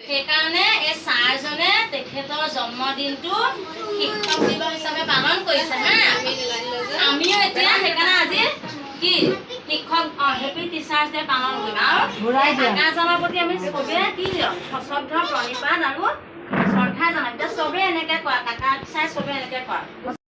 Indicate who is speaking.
Speaker 1: সেইকাৰণে এই ছাৰজনে তেখেতৰ জন্মদিনটো শিক্ষক দিৱস হিচাপে পালন কৰিছে, হা? আমিও এতিয়া সেইকাৰণে আজি কি শিক্ষক হেপী টিচাৰ্ছ ডে পালন কৰিম আৰু কাকাজনৰ প্ৰতি আমি চবে কি দিয়ক সশ্ৰদ্ধ প্ৰণিপাত আৰু শ্ৰদ্ধা জনাম এতিয়া চবে এনেকে কৰা কাকাক চাই চবে এনেকে কৰা